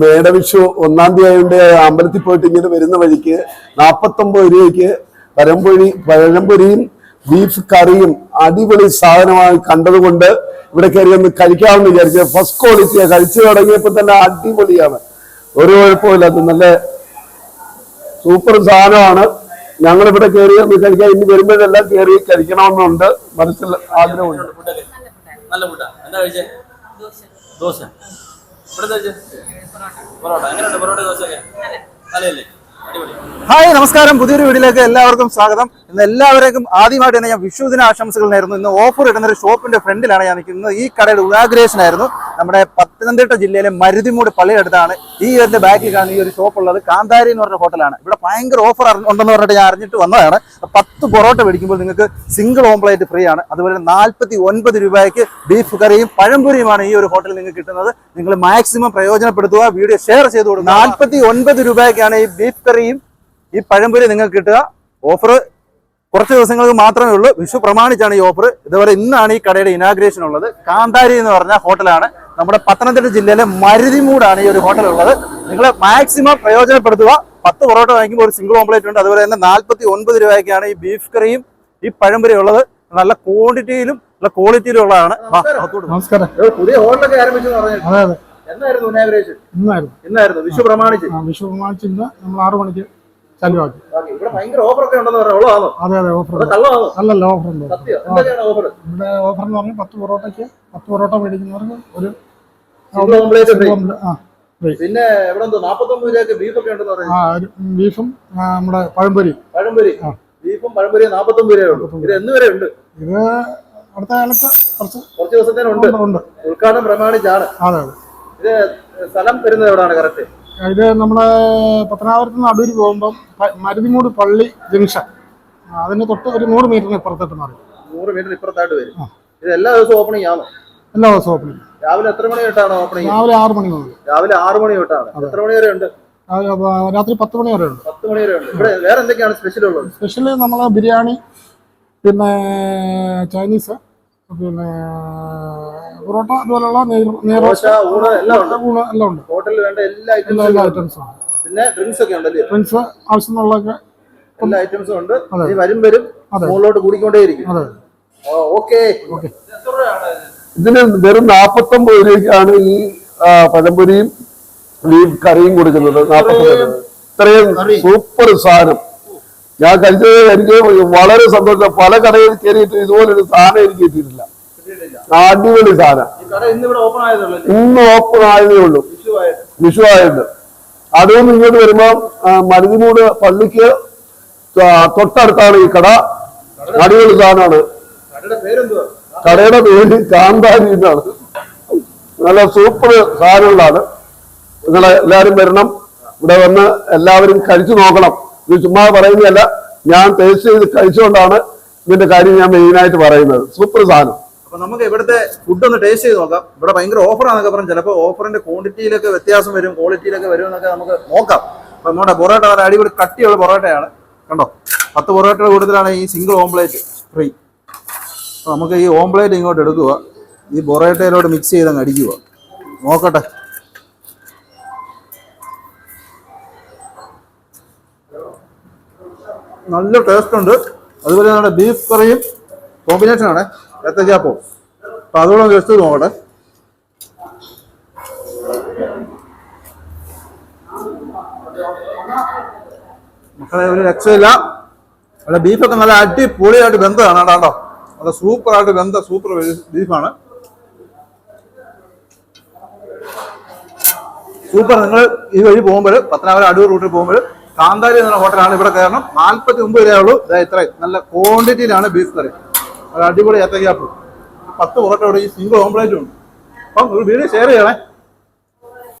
മേടവിഷു ഒന്നാം തീയതി ആയതുകൊണ്ട് അമ്പലത്തിൽ പോയിട്ട് ഇങ്ങനെ വരുന്ന വഴിക്ക് നാപ്പത്തൊമ്പത് രൂപയ്ക്ക് പരമ്പൊഴി പഴംപൊരിയും ബീഫ് കറിയും അടിപൊളി സാധനമായി കണ്ടതുകൊണ്ട് ഇവിടെ കയറി ഒന്ന് കഴിക്കാമെന്ന് വിചാരിച്ചു ഫസ്റ്റ് ക്വാളിറ്റിയാണ് കഴിച്ചു തുടങ്ങിയപ്പോൾ തന്നെ അടിപൊളിയാണ്. ഒരു കുഴപ്പമില്ല അത് നല്ല സൂപ്പർ സാധനമാണ്. ഞങ്ങൾ ഇവിടെ കയറി ഒന്ന് കഴിക്കാൻ ഇനി വരുമ്പോഴെല്ലാം കയറി കഴിക്കണമെന്നുണ്ട്. മനസ്സിൽ ആഗ്രഹമുണ്ട്. എന്താ ദോശ. ഹായ് നമസ്കാരം. പുതിയൊരു വീഡിയോയിലേക്ക് എല്ലാവർക്കും സ്വാഗതം. ഇന്ന് എല്ലാവർക്കും ആദ്യമായിട്ട് തന്നെ ഞാൻ വിഷുദിന ആശംസകൾ നേരുന്നു. ഇന്ന് ഓഫർ ഇടുന്ന ഒരു ഷോപ്പിന്റെ ഫ്രണ്ടിലാണ് ഞാൻ നിൽക്കുന്നത്. ഈ കടയുടെ ഇനാഗ്രേഷൻ ആയിരുന്നു. നമ്മുടെ പത്തനംതിട്ട ജില്ലയിലെ മരുതിമൂട് പള്ളിയടുത്താണ് ഈ ഒരു ബാക്കിൽ കാണുന്ന ഈ ഒരു ഷോപ്പ് ഉള്ളത്. കാന്താരി എന്ന് പറഞ്ഞ ഹോട്ടലാണ് ഇവിടെ ഭയങ്കര ഓഫർ ഉണ്ടെന്ന് പറഞ്ഞിട്ട് ഞാൻ അറിഞ്ഞിട്ട് വന്നതാണ്. പത്ത് പൊറോട്ട മേടിക്കുമ്പോൾ നിങ്ങൾക്ക് സിംഗിൾ ഓംപ്ലേറ്റ് ഫ്രീ ആണ്. അതുപോലെ നാൽപ്പത്തി ഒൻപത് രൂപയ്ക്ക് ബീഫ് കറിയും പഴംപൊരിയുമാണ് ഈ ഒരു ഹോട്ടലിൽ നിങ്ങൾക്ക് കിട്ടുന്നത്. നിങ്ങൾ മാക്സിമം പ്രയോജനപ്പെടുത്തുക വീഡിയോ ഷെയർ ചെയ്ത് കൊടുക്കുക. നാൽപ്പത്തി ഒൻപത് രൂപയ്ക്കാണ് ഈ ബീഫ് കറിയും ഈ പഴംപൊരി നിങ്ങൾക്ക് കിട്ടുക. ഓഫർ കുറച്ച് ദിവസങ്ങൾക്ക് മാത്രമേ ഉള്ളൂ. വിഷു പ്രമാണിച്ചാണ് ഈ ഓഫർ ഇതുപോലെ ഇന്നാണ് ഈ കടയുടെ ഇനാഗ്രേഷൻ ഉള്ളത്. കാന്താരി എന്ന് പറഞ്ഞ ഹോട്ടലാണ് നമ്മുടെ പത്തനംതിട്ട ജില്ലയിലെ മരുതിമൂടാണ് ഈ ഒരു ഹോട്ടൽ ഉള്ളത്. നിങ്ങൾ മാക്സിമം പ്രയോജനപ്പെടുത്തുക. പത്ത് പൊറോട്ട വാങ്ങിക്കുമ്പോൾ ഒരു സിംഗിൾ ഓംപ്ലേറ്റ് ഉണ്ട്. അതുപോലെ തന്നെ നാൽപ്പത്തി ഒൻപത് രൂപയ്ക്കാണ് ഈ ബീഫ് കറിയും ഈ പഴംപൊരി ഉള്ളത്. നല്ല ക്വാണ്ടിറ്റിയിലും നല്ല ക്വാളിറ്റിയിലും ഉള്ളതാണ്. നമസ്കാരം. പുതിയ ഹോട്ടലൊക്കെ ആരംഭിച്ചു ഇന്നായിരുന്നു. വിഷു പ്രമാണിച്ച്. വിഷു പ്രമാണിച്ച് ഇന്ന് നമ്മൾ ആറു മണിക്ക് ചലുവാക്കി അതെ അതെ ഓഫർ അല്ലല്ല ഓഫർ ഉണ്ട് ഇവിടെ ഓഫർ എന്ന് പറഞ്ഞാൽ പത്ത് പൊറോട്ടയ്ക്ക് പത്ത് പൊറോട്ട മേടിക്കുന്നവർക്ക് ഒരു പിന്നെ ഇവിടെ നാപ്പത്തൊമ്പത് രൂപയ്ക്ക് ബീഫ് ഒക്കെ ഉണ്ടെന്ന് ഒരു ബീഫും നമ്മുടെ പഴംപൊരി. പഴംപൊരി. ബീഫും പഴംപൊരി നാപ്പത്തൊമ്പത് രൂപയേ ഉള്ളൂ. ഇത് എന്ന് വരെ ഉണ്ട്. ഇത് അടുത്ത കാലത്ത് കുറച്ച് കുറച്ച് ദിവസത്തേനുണ്ട് ഉണ്ട്, ഉദ്ഘാടനം പ്രമാണിച്ചാണ്. അതെ അതെ. ഇത് സ്ഥലം വരുന്നത് എവിടെയാണ് കറക്റ്റ് ഇത് നമ്മുടെ പത്തനാപുരത്ത് നിന്ന് അടൂര് പോകുമ്പം മരുതിമൂട് പള്ളി ജംഗ്ഷൻ. അതിന് തൊട്ട് ഒരു നൂറ് മീറ്ററിന് ഇപ്പുറത്തോട്ട് മാറി നൂറ് മീറ്റർ ഇപ്പുറത്തായിട്ട് വരും. ഇത് എല്ലാ ദിവസവും ഓപ്പണിംഗ് ആണോ? എല്ലാ ദിവസവും ഓപ്പണിംഗ് രാവിലെ എത്ര മണി തൊട്ടാണ് ഓപ്പണിംഗ് രാവിലെ ആറ് മണി മുതൽ. രാവിലെ ആറ് മണി തൊട്ടാണ്. എത്ര മണി വരെ ഉണ്ട്? രാത്രി പത്ത് മണി വരെ ഉണ്ട്. പത്ത് മണി വരെ ഉണ്ട്. ഇവിടെ വേറെ എന്തൊക്കെയാണ് സ്പെഷ്യൽ ഉള്ളത്? സ്പെഷ്യൽ നമ്മൾ ബിരിയാണി പിന്നെ ചൈനീസ് പിന്നെ പൊറോട്ട അതുപോലുള്ള നെയ്റോസ്റ്റ് ഊണ് എല്ലാം ഉണ്ട്. ഹോട്ടലിൽ വേണ്ട എല്ലാ ഐറ്റംസും എല്ലാ ഐറ്റംസും പിന്നെ ഡ്രിങ്ക്സ് ഒക്കെ ഉണ്ടല്ലേ? ഡ്രിങ്ക്സ് ആവശ്യമുള്ളതൊക്കെ എല്ലാ ഐറ്റംസും ഉണ്ട്. വരും വരും. മുകളിലോട്ട് കൂടിക്കൊണ്ടേയിരിക്കും. അതെ. ഓക്കെ ഇതിന് വെറും നാപ്പത്തൊമ്പത് രൂപയ്ക്കാണ് ഈ പഴംപൊരിയും ബീഫ് കറിയും കൊടുക്കുന്നത്. നാപ്പത്തൊമ്പത് ഇത്രയും. സൂപ്പർ സാധനം. ഞാൻ കഴിച്ചത് എനിക്ക് വളരെ സന്തോഷം. പല കടയിൽ കയറിയിട്ട് ഇതുപോലൊരു സാധനം എനിക്ക് കിട്ടിയിട്ടില്ല. അടിപൊളി സാധനം. ഇന്ന് ഓപ്പൺ ആയതേ ഉള്ളൂ. വിഷു ആയിട്ട് അതും ഇങ്ങോട്ട് വരുമ്പോ മരുതിമൂട് പള്ളിക്ക് തൊട്ടടുത്താണ് ഈ കട. അടിപൊളി സാധനമാണ്. കടയുടെ പേര് കാന്താരി എന്നാണ്. നല്ല സൂപ്പർ സാധനങ്ങളാണ്. നിങ്ങൾ എല്ലാവരും വരണം. ഇവിടെ വന്ന് എല്ലാവരും കഴിച്ചു നോക്കണം. ഇത് ചുമ്മാ പറയുന്നതല്ല. ഞാൻ ടേസ്റ്റ് ചെയ്ത് കഴിച്ചുകൊണ്ടാണ് ഇതിന്റെ കാര്യം ഞാൻ മെയിനായിട്ട് പറയുന്നത്. സൂപ്പർ സാധനം. അപ്പൊ നമുക്ക് ഇവിടുത്തെ ഫുഡ് ഒന്ന് ടേസ്റ്റ് ചെയ്ത് നോക്കാം. ഇവിടെ ഭയങ്കര ഓഫറാന്നൊക്കെ പറഞ്ഞു ചിലപ്പോൾ ഓഫറിന്റെ ക്വാണ്ടിറ്റിയിലൊക്കെ വ്യത്യാസം വരും ക്വാളിറ്റിയിലൊക്കെ വരും എന്നൊക്കെ നമുക്ക് നോക്കാം. അപ്പൊ നമ്മുടെ പൊറോട്ട നല്ല അടിപൊളി കട്ടിയുള്ള പൊറോട്ടയാണ്. കണ്ടോ? പത്ത് പൊറോട്ടയുടെ കൂടുതലാണ് ഈ സിംഗിൾ ഓംപ്ലേറ്റ് ഫ്രീ നമുക്ക് ഈ ഓംപ്ലേറ്റ് ഇങ്ങോട്ട് എടുക്കുക. ഈ പൊറോട്ടയിലോട്ട് മിക്സ് ചെയ്ത് അങ്ങ് അടിക്കുക. നോക്കട്ടെ. നല്ല ടേസ്റ്റ് ഉണ്ട്. അതുപോലെ നമ്മുടെ ബീഫ് കറിയും കോമ്പിനേഷൻ ആണ്. ഏത്തച്ചാപ്പവും അപ്പൊ അതുകൂടെ ജസ്റ്റ് നോക്കട്ടെ. മക്കളെ ഒരു രക്ഷയില്ല. അവിടെ ബീഫൊക്കെ നല്ല അടിപൊളിയായിട്ട് ബന്ധമാണ് കേട്ടോ. നല്ല സൂപ്പറായിട്ട് വെന്ത സൂപ്പർ ബീഫാണ് സൂപ്പർ. നിങ്ങൾ ഈ വഴി പോകുമ്പോൾ പത്തനാപുരം അടൂർ റൂട്ടിൽ പോകുമ്പോൾ കാന്താരി എന്ന ഹോട്ടലാണ് ഇവിടെ കയറണം. നാൽപ്പത്തി ഒമ്പത് രൂപയേ ഉള്ളൂ. ഇതാ ഇത്രയും. നല്ല ക്വാണ്ടിറ്റിയിലാണ് ബീഫ് കറി. അടിപൊളി ഏത്തക്കാപ്പ് പത്ത് പൊറോട്ട ഇവിടെ ഈ സിംഗിൾ ഓംപ്ലേറ്റും ഉണ്ട്. അപ്പം ഒരു വീഡിയോ ഷെയർ ചെയ്യണേ.